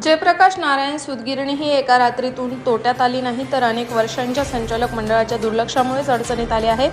जयप्रकाश नारायण सुदगिरणी ही एका रात्रीतून तोट्यात आली नाही तर अनेक वर्षांच्या संचालक मंडळाच्या दुर्लक्षामुळेच अडचणीत आली आहे.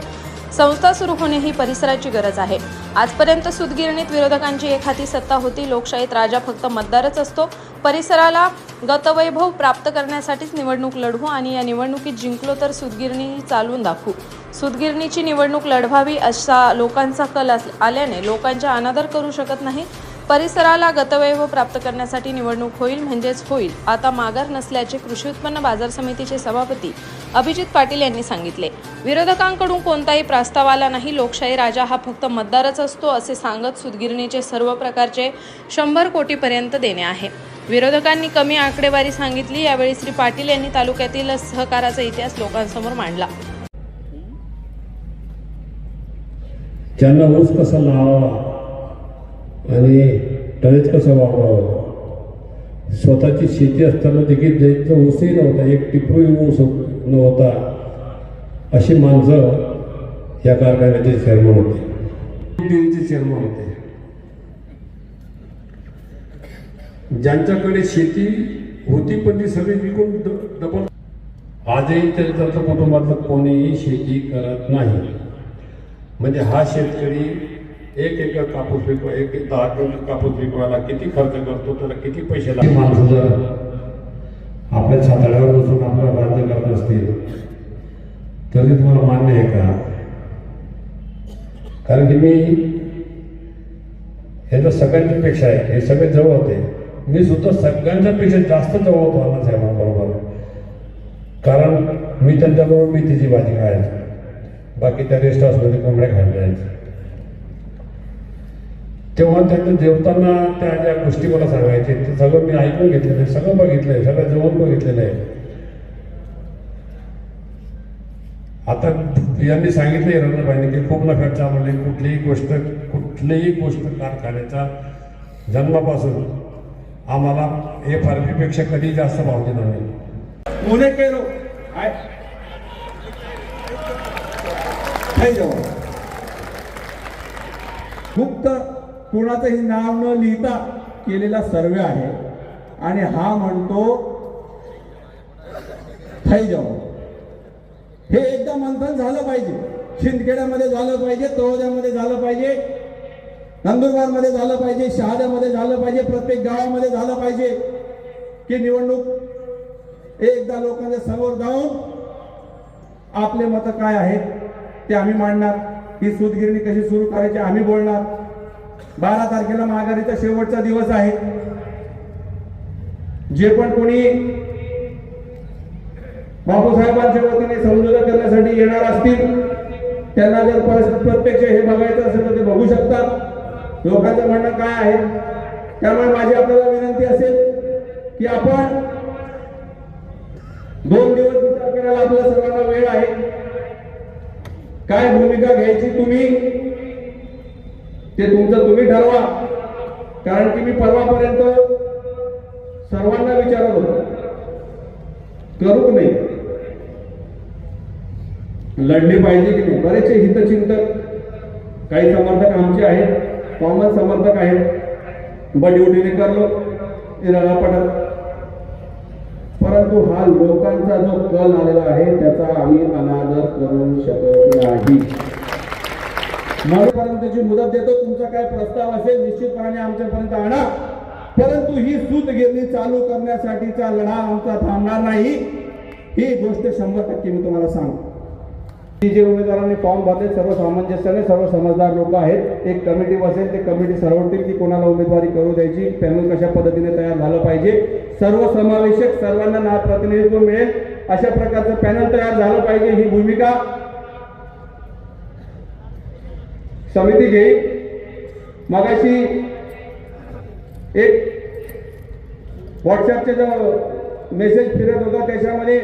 संस्था सुरू होणे ही परिसराची गरज आहे. आजपर्यंत सुदगिरणीत विरोधकांची एक हाती सत्ता होती. लोकशाहीत राजा फक्त मतदारच असतो. परिसराला गतवैभव प्राप्त करण्यासाठीच निवडणूक लढवू आणि या निवडणुकीत जिंकलो तर सुदगिरणी चालवून दाखवू. सुदगिरणीची निवडणूक लढवावी असा लोकांचा कल अस- आल्याने लोकांच्या अनादर करू शकत नाही. परिसराला गतवैभव प्राप्त करण्यासाठी निवडणूक होईल म्हणजेच होईल. आता माघार नसल्याचे कृषी उत्पन्न बाजार समितीचे सभापती अभिजित पाटील यांनी सांगितले. विरोधकांकडून कोणताही प्रस्ताव आला नाही. लोकशाही राजा हा फक्त मतदारच असतो असे सांगत सुदगिरणीचे सर्व प्रकारचे शंभर कोटीपर्यंत देणे आहे. विरोधकांनी कमी आकडेवारी सांगितली. यावेळी श्री पाटील यांनी तालुक्यातील सहकाराचा इतिहास लोकांसमोर मांडला. ज्यांना ऊस कसा लावावा आणि टनेज कसं वापरावं स्वतःची शेती असताना देखील ज्यांचं ऊसही नव्हता एक टिपरूही ऊस नव्हता अशी माणसं या कारखान्याचे चेअरमन होते. डेअरीचे चेअरमन होते. ज्यांच्याकडे शेती होती पण ती सगळी विकून डबल आजही त्यांच्या कुटुंबातलं कोणीही शेती करत नाही. म्हणजे हा शेतकरी एक एकर कापूस पिकवा एक एक दहा क्विंटल कापूस पिकवायला किती खर्च करतो त्याला किती पैसे लागतो माणसं जर आपल्या छाताड्यावर बसून आपलं राज्य करत असतील तरी तुम्हाला मान्य आहे का? कारण की मी हे तर सगळ्यांच्या पेक्षा आहे हे सगळे जवळ होते. मी सुद्धा सगळ्यांच्या पेक्षा जास्त जवळ होतो अण्णासाहेबांबरोबर. कारण मी त्यांच्याबरोबर मी तिची भाजी खायचो. बाकी त्या रेस्ट हाऊसमध्ये कोंबड्या खायला जायचे. तेव्हा त्यांना जेवताना त्या ज्या गोष्टी मला सांगायचे ते सगळं मी ऐकून घेतलेलं आहे सगळं बघितलं आहे सगळं जेवण बघितलेलं आहे. आता यांनी सांगितले रंगबाईने की खूप नफ्याचा म्हणजे कुठलीही गोष्ट कुठलीही गोष्ट कारखान्याचा जन्मापासून आम्हाला एफ आरपेक्षा कधी जास्त भाव दिला नाही. उन्हें केलो जय फक्त कुणाचंही कोणाचंही नाव न लिहिता केलेला सर्वे आहे. आणि हा म्हणतो थै हे एकदा मंथन झालं पाहिजे. शिंदखेड्यामध्ये झालं पाहिजे तळोद्यामध्ये झालं पाहिजे नंदुरबारमध्ये झालं पाहिजे शहाद्यामध्ये झालं पाहिजे प्रत्येक गावामध्ये झालं पाहिजे. की निवडणूक एकदा लोकांच्या समोर जाऊन आपले मतं काय आहेत? ते आम्ही मांडणार. ही सूतगिरणी कशी सुरू करायची आम्ही बोलणार. बारा तारखेला माघारीचा शेवटचा दिवस आहे. जे पण कोणी बापूसाहेबांच्या वतीने समजुता करण्यासाठी येणार असतील त्यांना जर प्रत्यक्ष हे बघायचं असेल तर ते बघू शकतात. लोकांचं म्हणणं काय आहे? त्यामुळे माझी आपल्याला विनंती असेल की आपण दोन दिवस विचार करायला आपल्या सर्वांना वेळ आहे. काय भूमिका घ्यायची तुम्ही? ते तुमचं तुम्ही ठरवा. कारण की मी परवापर्यंत सर्वांना विचारत होतो. करू नाही? लढली पाहिजे की नाही? बरेचसे हितचिंतक काही समर्थक आमचे आहेत कॉमन समर्थक आहेत. बड्युटीने करलो इराला पडत परंतु हा लोकांचा जो कल आलेला आहे त्याचा आम्ही अनादर करू शकत नाही. म्हणूनपर्यंतची मुदत देतो तुमचा काय प्रस्ताव असेल निश्चितपणे आमच्यापर्यंत आणा. परंतु ही सूत गिरणी चालू करण्यासाठीचा लढा आमचा थांबणार नाही. ही गोष्ट शंभर टक्के मी तुम्हाला सांगतो. जे उमेदवारांनी फॉर्म भरले सर्व सामंजस्याने सर्व समजदार लोक आहेत. एक कमिटी बसेल ते कमिटी सरवतील की कोणाला उमेदवारी करू द्यायची पॅनल कशा पद्धतीने तयार झालं पाहिजे. सर्व समावेशक सर्वांना ना प्रतिनिधित्व मिळेल. अशा प्रकारचं पॅनल तयार झालं पाहिजे ही भूमिका. समिती घेईल मगाशी एक व्हॉट्सअपचे जो मेसेज फिरत होता त्याच्यामध्ये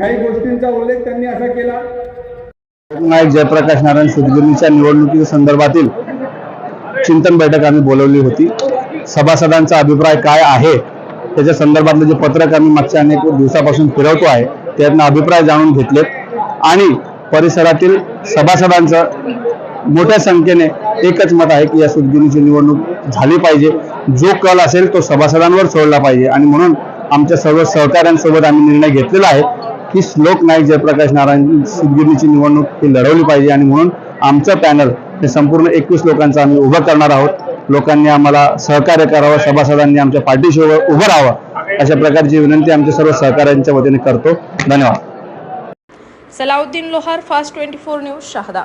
काही गोष्टींचा उल्लेख त्यांनी असा केला. नायक जयप्रकाश नारायण सुदगिरणीच्या निवडणुकी संदर्भातील चिंतन बैठक आम्ही बोलवली होती. सभासदांचा अभिप्राय काय आहे? त्याच्या संदर्भातलं जे पत्रक आम्ही मागच्या अनेक दिवसापासून फिरवतो आहे त्यातनं अभिप्राय जाणून घेतलेत. आणि परिसरातील सभासदांचं मोठ्या संख्येने एकच मत आहे की या सुदगिरणीची निवडणूक झाली पाहिजे. जो कल असेल तो सभासदांवर सोडला पाहिजे. आणि म्हणून आमच्या सर्व सहकाऱ्यांसोबत आम्ही निर्णय घेतलेला आहे. की श्लोक नाईक जयप्रकाश नारायण सिद्गिरीची निवडणूक ही लढवली पाहिजे. आणि म्हणून आमचं पॅनल हे संपूर्ण एकवीस लोकांचं आम्ही उभं करणार आहोत. लोकांनी आम्हाला सहकार्य करावं सभासदांनी आमच्या पाठीशी उभं उभं राहावं अशा प्रकारची विनंती आमच्या सर्व सहकाऱ्यांच्या वतीने करतो. धन्यवाद. Salauddin Lohar fast twenty four news Shahada.